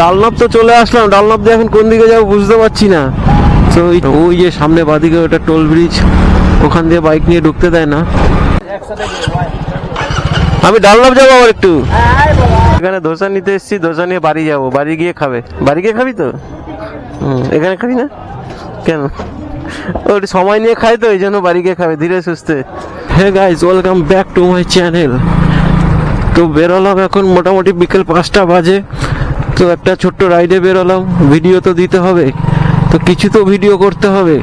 ডালনাপ তো চলে আসলাম, ডালনাপ দিয়ে এখন কোন দিকে যাব বুঝতে পারছি না। তো ওই- যে সামনে বাদিকে ওটা টোল ব্রিজ, ওখান দিয়ে বাইক নিয়ে ঢুকতে দেয় না। আমি ডালনাপ যাব আবার একটু। এখানে ধোসা নিতে এসেছি, ধোসা নিয়ে বাড়ি যাব, বাড়ি গিয়ে খাবে। বাড়ি গিয়ে খাবি তো? এখানে খাবি না? কেন? ওর সময় নিয়ে খাই তো, এই জন্য বাড়ি গিয়ে খাবে, ধীরে সুস্থে। Hey guys welcome back to my channel তো বেরোলাম এখন মোটামুটি বিকেল পাঁচটা বাজে। তো একটা ছোট্ট রাইডে বেরোলাম ভিডিও তো দিতে হবে। তো কিছু তো ভিডিও করতে হবে।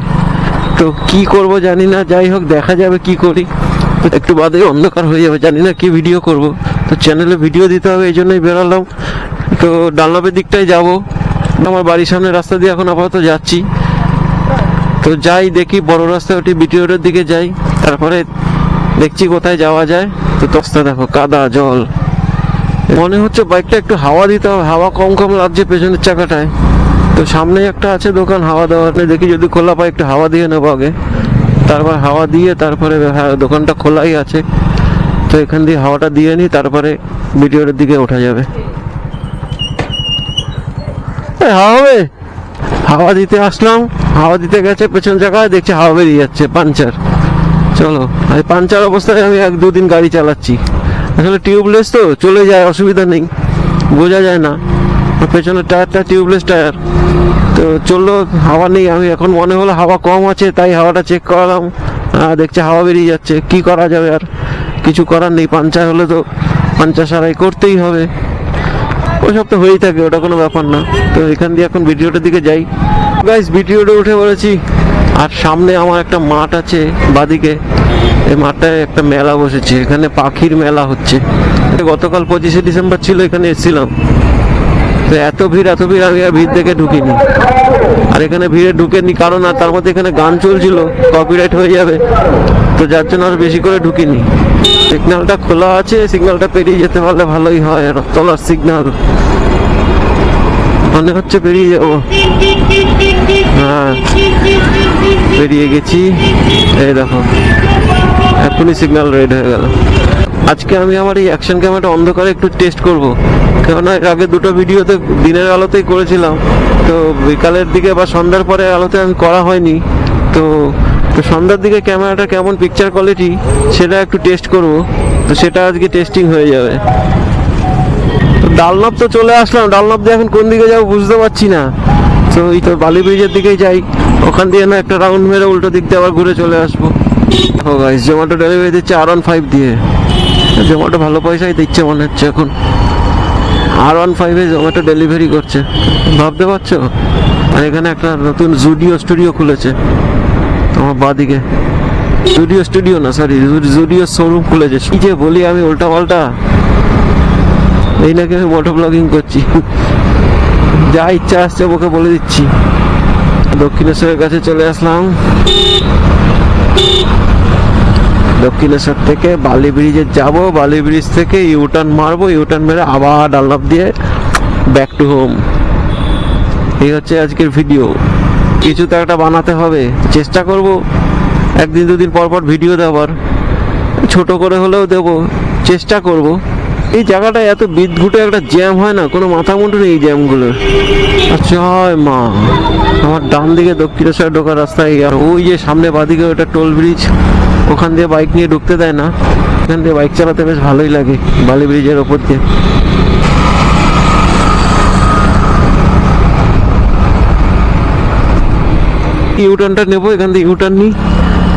তো কি করব জানি না, যাই হোক, দেখা যাবে কি করি। একটু বাদে অন্ধকার হয়ে যাবে, জানি না কি ভিডিও করব। তো চ্যানেলে ভিডিও দিতে হবে, এই জন্যই বেরোলাম। তো ডানলপের দিকটাই যাব। আমার বাড়ির সামনে রাস্তা দিয়ে এখন আপাতত যাচ্ছি। তো যাই দেখি, বড় রাস্তায় ওটি বিটি রোডের দিকে যাই। তারপরে দেখছি কোথায় যাওয়া যায়। তো তস্তা দেখো, কাদা, জল। মনে হচ্ছে বাইকটা একটু হাওয়া দিতে হবে, হাওয়া কম কম লাগছে পেছনের চাকাটায়। তো সামনেই একটা আছে দোকান, হাওয়া দেওয়ার দেখি যদি খোলা পাই একটু হাওয়া দিয়ে নেব আগে। তারপর হাওয়া দিয়ে তারপরে দোকানটা খোলাই আছে। তো এখান দিয়ে হাওয়াটা দিয়ে নিই, তারপরে বিটিওর দিকে ওঠা যাবে। হাওয়া হবে। হাওয়া দিতে আসলাম, হাওয়া দিতে গেছে পেছন জায়গায় দেখছি হাওয়া বেরিয়ে যাচ্ছে পাঞ্চার চলো পাঞ্চার অবস্থায় আমি এক দুদিন গাড়ি চালাচ্ছি। আসলে টিউবলেস তো, চলে যায়, অসুবিধা নেই। বোঝা যায় না। পেছনের টায়ারটা টিউবলেস টায়ার। তো চলল, হাওয়া নেই। আমি এখন মনে হলো হাওয়া কম আছে, তাই হাওয়াটা চেক করালাম। দেখছি হাওয়া বেরিয়ে যাচ্ছে। কি করা যাবে আর? কিছু করার নেই। পাঞ্চার হলে তো পাঞ্চার সারাই করতেই হবে। ওসব তো হয়েই থাকে, ওটা কোনো ব্যাপার না। তো এখান দিয়ে এখন ভিডিওটার দিকে যাই। গাইস ভিডিওটা উঠে পড়েছি আর সামনে আমার একটা মাঠ আছে বাদিকে। এই মাঠটায় একটা মেলা বসেছে, এখানে পাখির মেলা হচ্ছে। গতকাল পঁচিশে ডিসেম্বর ছিল, এখানে এসেছিলাম। তো এত ভিড় এত ভিড়, আমি আর ভিড় দেখে ঢুকিনি। আর এখানে ভিড়ে ঢুকেনি, কারণ আর তার মধ্যে এখানে গান চলছিল কপিরাইট হয়ে যাবে। তো যার জন্য আর বেশি করে ঢুকিনি। সিগন্যালটা খোলা আছে, সিগন্যালটা পেরিয়ে যেতে পারলে ভালোই হয় তলার সিগন্যাল। মনে হচ্ছে পেরিয়ে যাব। হ্যাঁ পেরিয়ে গেছি। এই দেখো। এখনই সিগন্যাল রেড হয়ে গেল। আজকে আমি আমার এই অ্যাকশন ক্যামেরাটা অন্ধকারে একটু টেস্ট করব। কেননা এর আগে দুটো ভিডিওতে দিনের আলোতেই করেছিলাম। তো বিকালের দিকে বা সন্ধ্যার পরে আলোতে আমি করা হয়নি। তো তো সন্ধ্যার দিকে ক্যামেরাটা কেমন পিকচার কোয়ালিটি সেটা একটু টেস্ট করব। তো সেটা আজকে টেস্টিং হয়ে যাবে। তো ডালনাপ তো চলে আসলাম। ডালনাপ দিয়ে এখন কোন দিকে যাব বুঝতে পারছি না। তো এই তো বালি ব্রিজের দিকেই যাই। ওখান দিয়ে না একটা রাউন্ড মেরে উল্টো দিক দিয়ে আবার ঘুরে চলে আসব। ও গাইস জোম্যাটো ডেলিভারি দিচ্ছে আর ওয়ান ফাইভ দিয়ে। জোম্যাটো ভালো পয়সাই দিচ্ছে মনে হচ্ছে এখন। আর ওয়ান ফাইভে জোম্যাটো ডেলিভারি করছে। ভাবতে পারছ? আর এখানে একটা নতুন জুডিও স্টুডিও খুলেছে। আমার বাদিকে। জুডিও স্টুডিও না সরি জুডিও শোরুম খুলেছে। কি যে বলি আমি উল্টা পাল্টা এই নাকি আমি মোটো ব্লগিং করছি। যা ইচ্ছা আসছে ওকে বলে দিচ্ছি। দক্ষিণেশ্বরের কাছে চলে আসলাম। দক্ষিণেশ্বর থেকে বালি ব্রিজে যাব, বালি ব্রিজ থেকে ইউটার্ন মারবো ইউটার্ন মেরে আবার ডালনাপ দিয়ে ব্যাক টু হোম এই হচ্ছে আজকের ভিডিও কিছু তো একটা বানাতে হবে। চেষ্টা করব। একদিন দুদিন পর পর ভিডিও দেওয়ার। ছোট করে হলেও দেব। চেষ্টা করব। এই জায়গাটা এত বিদ্যুটে একটা জ্যাম হয় না? কোনো মাথা মুন্ডু নেই এই জ্যামগুলোর? আচ্ছা মা। আমার ডান দিকে দক্ষিণেশ্বর ঢোকার রাস্তায় আর ওই যে সামনে বাদিকে ওটা টোল ব্রিজ, ওখান দিয়ে বাইক নিয়ে ঢুকতে দেয় না। এখান দিয়ে বাইক চালাতে বেশ ভালোই লাগে, বালি ব্রিজের ওপর দিয়ে। ইউটার্নটা নেব, এখান থেকে ইউটার্ন নিই,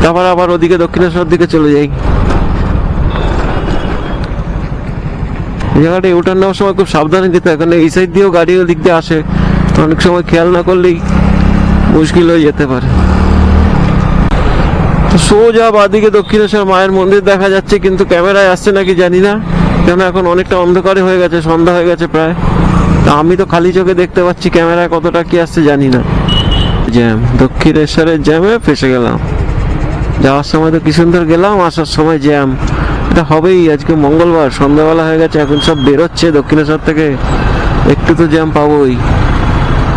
তারপর আবার ওদিকে দক্ষিণেশ্বর দিকে চলে যাই। জায়গাটা ইউটার্ন নেওয়ার সময় খুব সাবধানে যেতে হয়, কারণ এই সাইড দিয়েও গাড়ি ওদিক দিয়ে আসে। তো অনেক সময় খেয়াল না করলেই মুশকিল হয়ে যেতে পারে। তো সোজা বাদিকে দক্ষিণেশ্বর মায়ের মন্দির দেখা যাচ্ছে, কিন্তু ক্যামেরায় আসছে নাকি জানি না। কেন এখন অনেকটা অন্ধকারে হয়ে গেছে, সন্ধ্যা হয়ে গেছে প্রায়। তা আমি তো খালি চোখে দেখতে পাচ্ছি, ক্যামেরায় কতটা কি আসছে জানি না। জ্যাম, দক্ষিণেশ্বরের জ্যামে ফেসে গেলাম। যাওয়ার সময় তো কি সুন্দর গেলাম, আসার সময় জ্যাম। এটা হবেই, আজকে মঙ্গলবার, সন্ধ্যাবেলা হয়ে গেছে, এখন সব বেরোচ্ছে দক্ষিণেশ্বর থেকে। একটু তো জ্যাম পাবোই।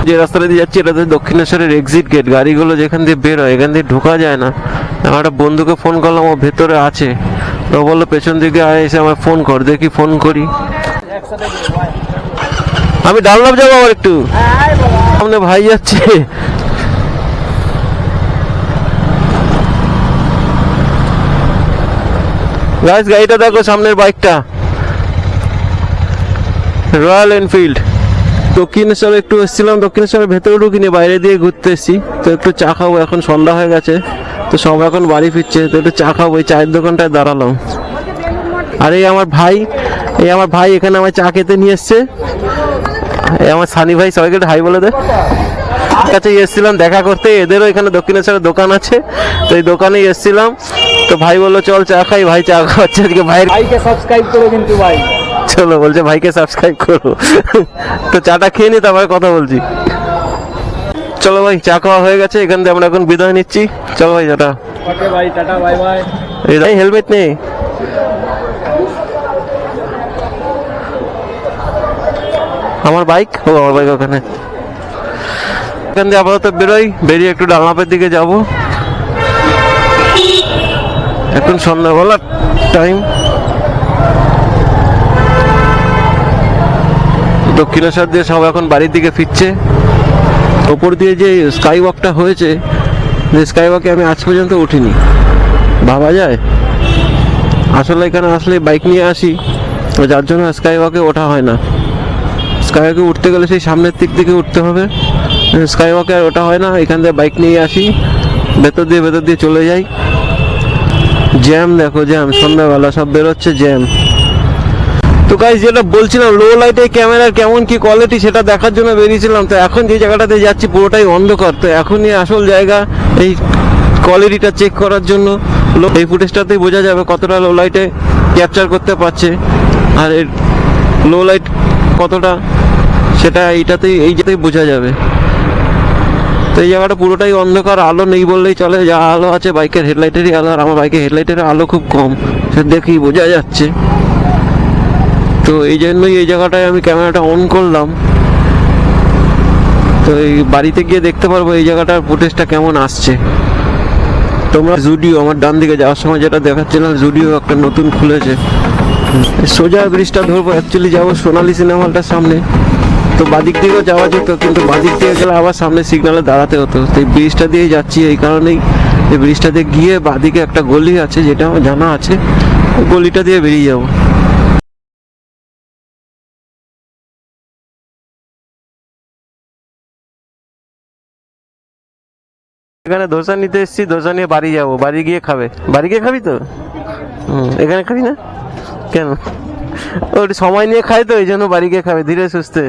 যে রাস্তাটা দিয়ে যাচ্ছি এটা তো দক্ষিণেশ্বরের এক্সিট গেট গাড়িগুলো যেখান দিয়ে বেরোয়, এখান দিয়ে ঢোকা যায় না। আমার একটা বন্ধুকে ফোন করলাম, ও ভেতরে আছে। তো বলল, পেছন দিকে আয়, এসে আমার ফোন কর, দেখি ফোন করি। আমি ডানলাভ যাব আবার একটু সামনে ভাই যাচ্ছে। গাইস গাড়িটা দেখো, সামনের বাইকটা রয়্যাল এনফিল্ড দক্ষিণেশ্বর একটু এসেছিলাম দক্ষিণেশ্বরের ভেতরে ঢুকিনি, বাইরে দিয়ে ঘুরতে এসেছি তো একটু চা খাব, এখন সন্ধ্যা হয়ে গেছে। তো সব এখন বাড়ি ফিরছে, তো একটু চা খাব ওই চায়ের দোকানটায় দাঁড়ালাম। আর এই আমার ভাই, এই আমার ভাই এখানে আমার চা খেতে নিয়ে এসছে। এই আমার সানি ভাই, সবাইকে হাই বলে দে। কাছে এসেছিলাম দেখা করতে। এদেরও এখানে দক্ষিণেশ্বরের দোকান আছে। তো এই দোকানে এসেছিলাম। তো ভাই বলল চল চা খাই ভাই চা খাওয়াচ্ছে আজকে ভাইয়ের ভাইকে সাবস্ক্রাইব করো কিন্তু ভাই। চলো বলছে ভাইকে সাবস্ক্রাইব করো। তো চাটা খেয়ে নি তারপরে কথা বলছি। চলো ভাই চা খাওয়া হয়ে গেছে এখান থেকে আমরা এখন বিদায় নিচ্ছি। চলো ভাই চাটা ওকে ভাই টাটা বাই বাই। এই হেলমেট নেই আমার বাইক ও আমার বাইক ওখানে। এখান থেকে আপাতত বেরোই। বেরিয়ে একটু ডানলাপের দিকে যাব। এখন সন্ধ্যাবেলা টাইম দক্ষিণেশ্বর দিয়ে সব এখন বাড়ির দিকে ফিরছে। ওপর দিয়ে যে স্কাই ওয়াকটা হয়েছে, যে স্কাই ওয়াকে আমি আজ পর্যন্ত উঠিনি। ভাবা যায়? আসলে এখানে আসলে বাইক নিয়ে আসি, যার জন্য স্কাই ওয়াকে ওঠা হয় না। স্কাই ওয়াকে উঠতে গেলে সেই সামনের দিক থেকে উঠতে হবে। স্কাই ওয়াকে ওঠা হয় না, এখান থেকে বাইক নিয়ে আসি, ভেতর দিয়ে ভেতর দিয়ে চলে যাই। জ্যাম দেখো জ্যাম সন্ধ্যাবেলা সব বেরোচ্ছে জ্যাম তো গাইজ যেটা বলছিলাম লো লাইটে ক্যামেরার কেমন কি কোয়ালিটি সেটা দেখার জন্য বেরিয়েছিলাম, তো এখন যে জায়গাটাতে যাচ্ছি পুরোটাই অন্ধকার, তো এখনই আসল জায়গা এই কোয়ালিটিটা চেক করার জন্য। এই ফুটেজটাতেই বোঝা যাবে কতটা লো লাইটে ক্যাপচার করতে পারছে, আর এর লো লাইট কতটা, সেটা এইটাতেই এই জায়গাতেই বোঝা যাবে। তো এই জায়গাটা পুরোটাই অন্ধকার, আলো নেই বললেই চলে, যা আলো আছে, বাইকের হেডলাইটেরই আলো, আর আমার বাইকের হেডলাইটের আলো খুব কম। সে দেখেই বোঝা যাচ্ছে। তো এই জন্যই এই জায়গাটায় আমি ক্যামেরাটা অন করলাম। তো এই বাড়িতে গিয়ে দেখতে পারব এই জায়গাটার ফুটেজটা কেমন আসছে। তোমরা জুডিও, আমার ডান দিকে যাওয়ার সময় যেটা দেখাচ্ছিলাম, জুডিও একটা নতুন খুলেছে। সোজা ব্রিজটা ধরবো অ্যাকচুয়ালি যাব সোনালি সিনেমা হলটার সামনে। তো বাদিক দিকেও যাওয়া যেত কিন্তু বাদিক দিয়ে গেলে আবার সামনে সিগনালে দাঁড়াতে হতো। তো এই ব্রিজটা দিয়ে যাচ্ছি এই কারণেই এই দিয়ে গিয়ে বাদিকে একটা গলি আছে যেটা আমার জানা আছে গলিটা দিয়ে বেরিয়ে যাব। এখানে ধোসা নিতে এসেছি ধোসা নিয়ে বাড়ি যাব। বাড়ি গিয়ে খাবে। বাড়ি গিয়ে খাবি তো? হুম, এখানে খাবি না? কেন? ওর সময় নিয়ে খায় তো, এই জন্য বাড়ি গিয়ে খাবে, ধীরে সুস্থে।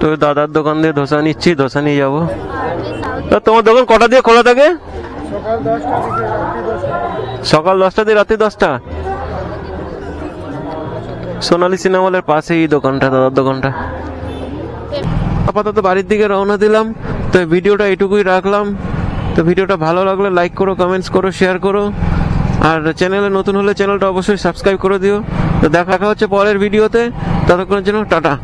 তো দাদার দোকান দিয়ে ধোসা নিচ্ছি, ধোসা নিয়ে যাব। তোমার দোকান কটা দিয়ে খোলা থাকে? সকাল দশটা দিয়ে রাত্রি দশটা। সোনালি সিনেমা হলের পাশেই দোকানটা, দাদার দোকানটা। আপাতত বাড়ির দিকে রওনা দিলাম। তো ভিডিওটা এটুকুই রাখলাম। তো ভিডিওটা ভালো লাগলে লাইক করো কমেন্টস করো শেয়ার করো। আর চ্যানেলে নতুন হলে চ্যানেলটা অবশ্যই সাবস্ক্রাইব করে দিও। তো দেখা হচ্ছে পরের ভিডিওতে। ততক্ষণের জন্য টাটা।